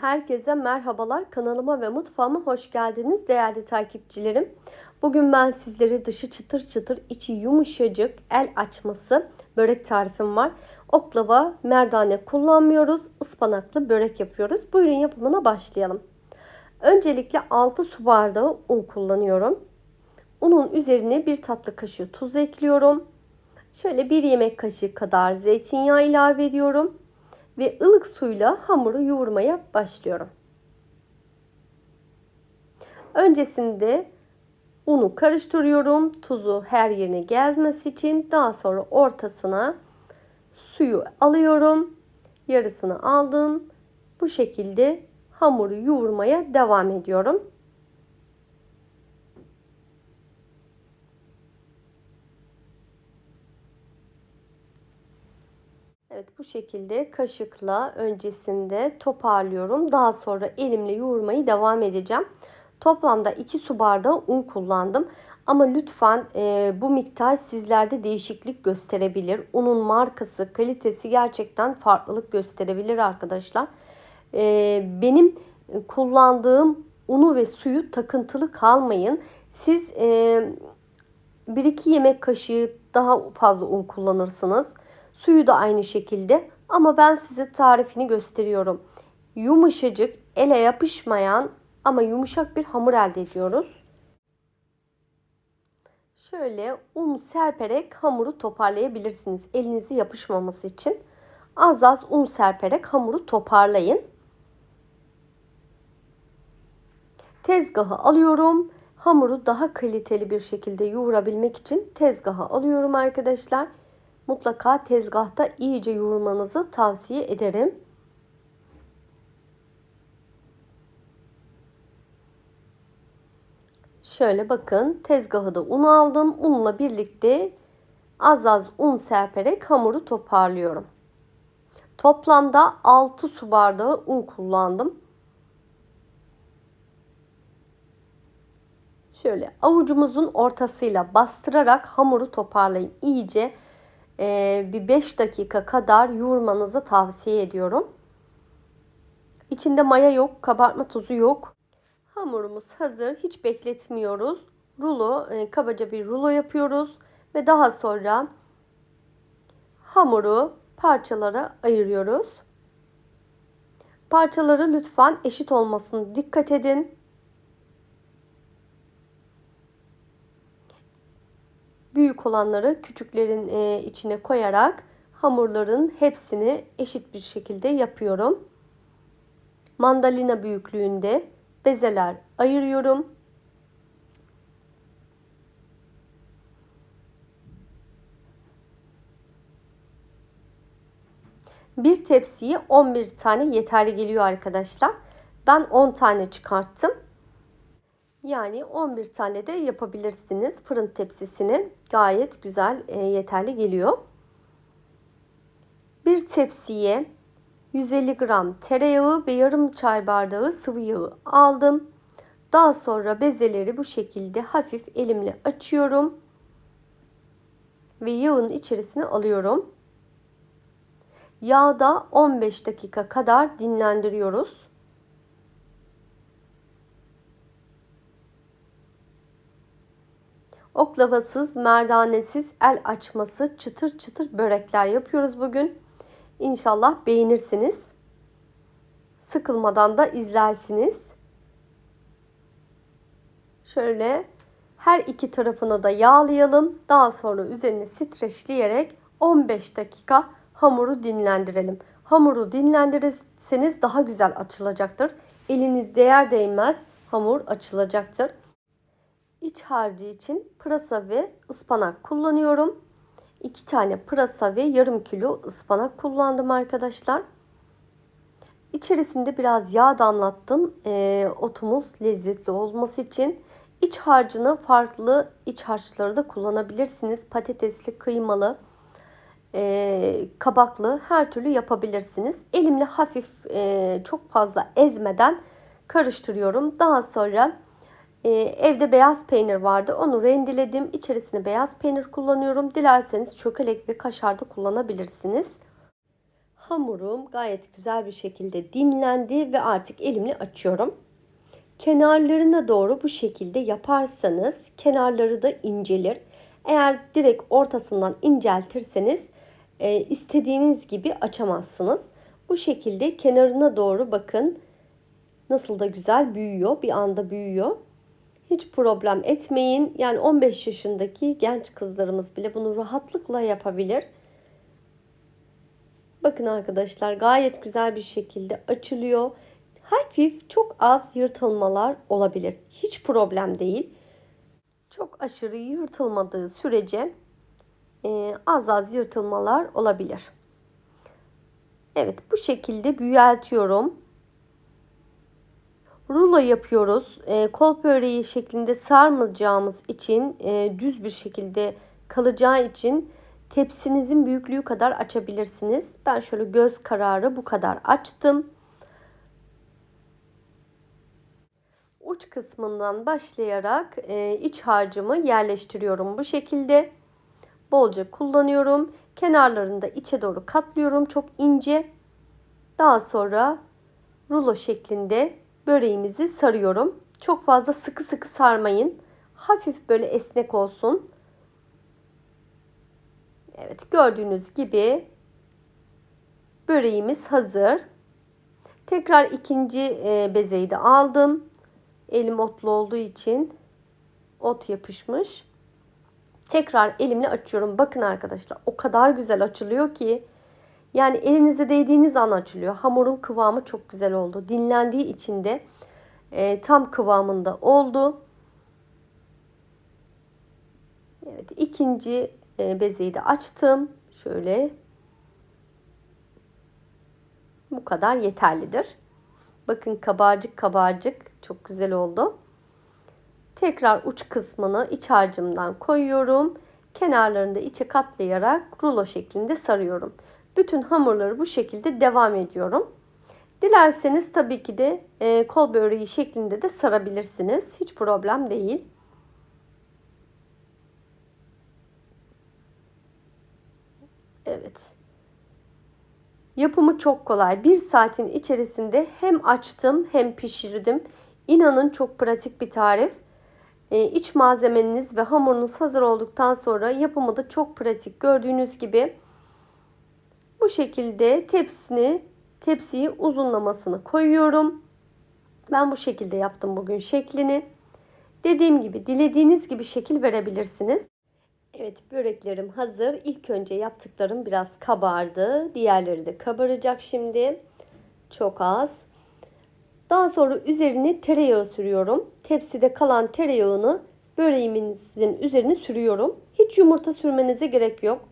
Herkese merhabalar. Kanalıma ve mutfağıma hoş geldiniz değerli takipçilerim. Bugün ben sizlere dışı çıtır çıtır, içi yumuşacık, el açması börek tarifim var. Oklava, merdane kullanmıyoruz. ıspanaklı börek yapıyoruz. Buyurun yapımına başlayalım. Öncelikle 6 su bardağı un kullanıyorum. Unun üzerine bir tatlı kaşığı tuz ekliyorum. Şöyle bir yemek kaşığı kadar zeytinyağı ilave ediyorum ve ılık suyla hamuru yoğurmaya başlıyorum. Öncesinde unu karıştırıyorum. Tuzu her yerine gezmesi için daha sonra ortasına suyu alıyorum. Yarısını aldım. Bu şekilde hamuru yoğurmaya devam ediyorum. Evet bu şekilde kaşıkla öncesinde toparlıyorum. Daha sonra elimle yoğurmayı devam edeceğim. Toplamda 2 su bardağı un kullandım. Ama lütfen e, bu miktar sizlerde değişiklik gösterebilir. Unun markası, kalitesi gerçekten farklılık gösterebilir arkadaşlar. E, benim kullandığım unu ve suyu takıntılı kalmayın. Siz e, 1-2 yemek kaşığı daha fazla un kullanırsınız. Suyu da aynı şekilde ama ben size tarifini gösteriyorum. Yumuşacık, ele yapışmayan ama yumuşak bir hamur elde ediyoruz. Şöyle un serperek hamuru toparlayabilirsiniz. Elinizi yapışmaması için az az un serperek hamuru toparlayın. Tezgahı alıyorum. Hamuru daha kaliteli bir şekilde yoğurabilmek için tezgaha alıyorum arkadaşlar mutlaka tezgahta iyice yoğurmanızı tavsiye ederim. Şöyle bakın tezgahı da un aldım. Unla birlikte az az un serperek hamuru toparlıyorum. Toplamda 6 su bardağı un kullandım. Şöyle avucumuzun ortasıyla bastırarak hamuru toparlayın. İyice bir 5 dakika kadar yoğurmanızı tavsiye ediyorum. İçinde maya yok, kabartma tuzu yok. Hamurumuz hazır. Hiç bekletmiyoruz. Rulo, e, kabaca bir rulo yapıyoruz ve daha sonra hamuru parçalara ayırıyoruz. Parçaları lütfen eşit olmasını dikkat edin. Büyük olanları küçüklerin e, içine koyarak hamurların hepsini eşit bir şekilde yapıyorum. Mandalina büyüklüğünde bezeler ayırıyorum. Bir tepsiye 11 tane yeterli geliyor arkadaşlar. Ben 10 tane çıkarttım. Yani 11 tane de yapabilirsiniz. Fırın tepsisini gayet güzel e, yeterli geliyor. Bir tepsiye 150 gram tereyağı ve yarım çay bardağı sıvı yağı aldım. Daha sonra bezeleri bu şekilde hafif elimle açıyorum. Ve yağın içerisine alıyorum. Yağda 15 dakika kadar dinlendiriyoruz. Oklavasız, merdanesiz, el açması, çıtır çıtır börekler yapıyoruz bugün. İnşallah beğenirsiniz. Sıkılmadan da izlersiniz. Şöyle her iki tarafını da yağlayalım. Daha sonra üzerine streçleyerek 15 dakika hamuru dinlendirelim. Hamuru dinlendirirseniz daha güzel açılacaktır. Eliniz değer değmez hamur açılacaktır. İç harcı için pırasa ve ıspanak kullanıyorum. 2 tane pırasa ve yarım kilo ıspanak kullandım arkadaşlar. İçerisinde biraz yağ damlattım. E, otumuz lezzetli olması için. İç harcını farklı iç harçları da kullanabilirsiniz. Patatesli, kıymalı, e, kabaklı her türlü yapabilirsiniz. Elimle hafif e, çok fazla ezmeden karıştırıyorum. Daha sonra ee, evde beyaz peynir vardı. Onu rendeledim. İçerisine beyaz peynir kullanıyorum. Dilerseniz çökelek ve kaşar da kullanabilirsiniz. Hamurum gayet güzel bir şekilde dinlendi ve artık elimle açıyorum. Kenarlarına doğru bu şekilde yaparsanız kenarları da incelir. Eğer direkt ortasından inceltirseniz e, istediğiniz gibi açamazsınız. Bu şekilde kenarına doğru bakın nasıl da güzel büyüyor. Bir anda büyüyor. Hiç problem etmeyin. Yani 15 yaşındaki genç kızlarımız bile bunu rahatlıkla yapabilir. Bakın arkadaşlar gayet güzel bir şekilde açılıyor. Hafif çok az yırtılmalar olabilir. Hiç problem değil. Çok aşırı yırtılmadığı sürece e, az az yırtılmalar olabilir. Evet bu şekilde büyüteltiyorum. Rulo yapıyoruz. E, kol böreği şeklinde sarmayacağımız için e, düz bir şekilde kalacağı için tepsinizin büyüklüğü kadar açabilirsiniz. Ben şöyle göz kararı bu kadar açtım. Uç kısmından başlayarak e, iç harcımı yerleştiriyorum bu şekilde. Bolca kullanıyorum. Kenarlarını da içe doğru katlıyorum çok ince. Daha sonra rulo şeklinde böreğimizi sarıyorum. Çok fazla sıkı sıkı sarmayın. Hafif böyle esnek olsun. Evet gördüğünüz gibi böreğimiz hazır. Tekrar ikinci e, bezeyi de aldım. Elim otlu olduğu için ot yapışmış. Tekrar elimle açıyorum. Bakın arkadaşlar o kadar güzel açılıyor ki. Yani elinize değdiğiniz an açılıyor. Hamurun kıvamı çok güzel oldu. Dinlendiği için de e, tam kıvamında oldu. Evet ikinci e, bezeyi de açtım. Şöyle bu kadar yeterlidir. Bakın kabarcık kabarcık çok güzel oldu. Tekrar uç kısmını iç harcımdan koyuyorum. Kenarlarını da içe katlayarak rulo şeklinde sarıyorum. Bütün hamurları bu şekilde devam ediyorum. Dilerseniz tabii ki de e, kol böreği şeklinde de sarabilirsiniz. Hiç problem değil. Evet. Yapımı çok kolay. Bir saatin içerisinde hem açtım hem pişirdim. İnanın çok pratik bir tarif. Ee, iç malzemeniz ve hamurunuz hazır olduktan sonra yapımı da çok pratik. Gördüğünüz gibi bu şekilde tepsini tepsiyi uzunlamasını koyuyorum. Ben bu şekilde yaptım bugün şeklini. Dediğim gibi dilediğiniz gibi şekil verebilirsiniz. Evet böreklerim hazır. İlk önce yaptıklarım biraz kabardı. Diğerleri de kabaracak şimdi. Çok az. Daha sonra üzerine tereyağı sürüyorum. Tepside kalan tereyağını böreğimizin üzerine sürüyorum. Hiç yumurta sürmenize gerek yok.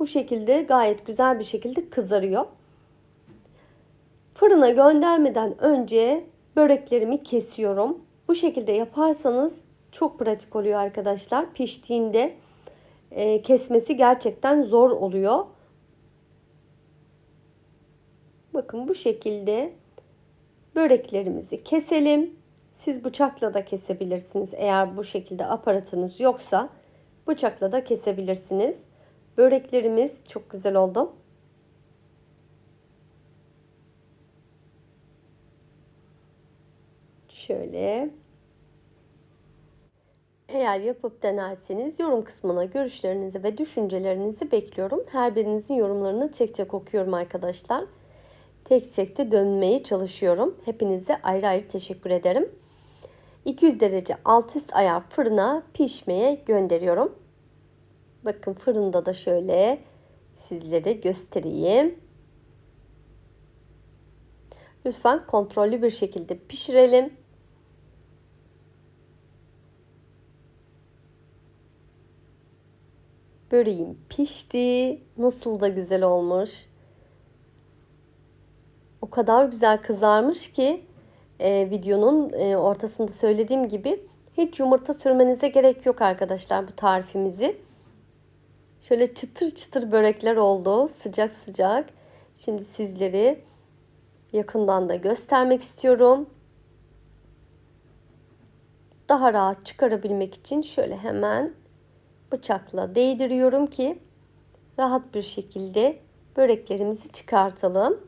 Bu şekilde gayet güzel bir şekilde kızarıyor. Fırına göndermeden önce böreklerimi kesiyorum. Bu şekilde yaparsanız çok pratik oluyor arkadaşlar. Piştiğinde e, kesmesi gerçekten zor oluyor. Bakın bu şekilde böreklerimizi keselim. Siz bıçakla da kesebilirsiniz. Eğer bu şekilde aparatınız yoksa bıçakla da kesebilirsiniz. Böreklerimiz çok güzel oldu. Şöyle eğer yapıp denerseniz yorum kısmına görüşlerinizi ve düşüncelerinizi bekliyorum. Her birinizin yorumlarını tek tek okuyorum arkadaşlar. Tek tek de dönmeye çalışıyorum. Hepinize ayrı ayrı teşekkür ederim. 200 derece alt üst ayar fırına pişmeye gönderiyorum. Bakın fırında da şöyle sizlere göstereyim. Lütfen kontrollü bir şekilde pişirelim. Böreğim pişti. Nasıl da güzel olmuş. O kadar güzel kızarmış ki e, videonun e, ortasında söylediğim gibi hiç yumurta sürmenize gerek yok arkadaşlar bu tarifimizi. Şöyle çıtır çıtır börekler oldu. Sıcak sıcak. Şimdi sizleri yakından da göstermek istiyorum. Daha rahat çıkarabilmek için şöyle hemen bıçakla değdiriyorum ki rahat bir şekilde böreklerimizi çıkartalım.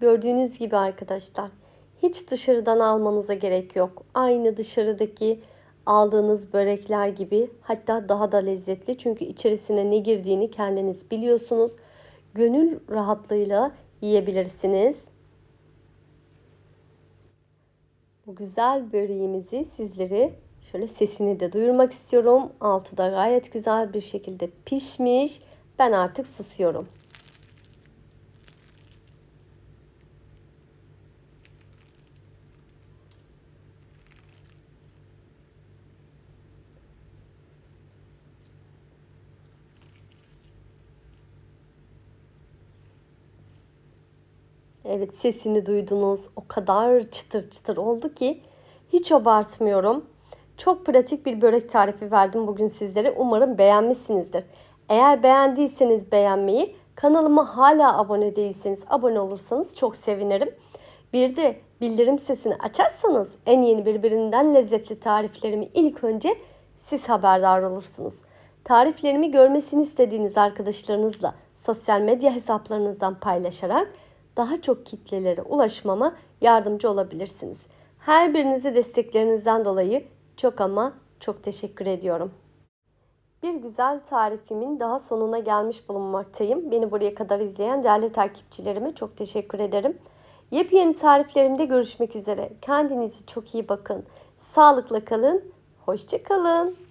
Gördüğünüz gibi arkadaşlar hiç dışarıdan almanıza gerek yok. Aynı dışarıdaki aldığınız börekler gibi hatta daha da lezzetli. Çünkü içerisine ne girdiğini kendiniz biliyorsunuz. Gönül rahatlığıyla yiyebilirsiniz. Bu güzel böreğimizi sizlere şöyle sesini de duyurmak istiyorum. Altı da gayet güzel bir şekilde pişmiş. Ben artık susuyorum. Evet sesini duydunuz. O kadar çıtır çıtır oldu ki hiç abartmıyorum. Çok pratik bir börek tarifi verdim bugün sizlere. Umarım beğenmişsinizdir. Eğer beğendiyseniz beğenmeyi, kanalıma hala abone değilseniz abone olursanız çok sevinirim. Bir de bildirim sesini açarsanız en yeni birbirinden lezzetli tariflerimi ilk önce siz haberdar olursunuz. Tariflerimi görmesini istediğiniz arkadaşlarınızla sosyal medya hesaplarınızdan paylaşarak daha çok kitlelere ulaşmama yardımcı olabilirsiniz. Her birinize desteklerinizden dolayı çok ama çok teşekkür ediyorum. Bir güzel tarifimin daha sonuna gelmiş bulunmaktayım. Beni buraya kadar izleyen değerli takipçilerime çok teşekkür ederim. Yepyeni tariflerimde görüşmek üzere. Kendinize çok iyi bakın. Sağlıkla kalın. Hoşçakalın.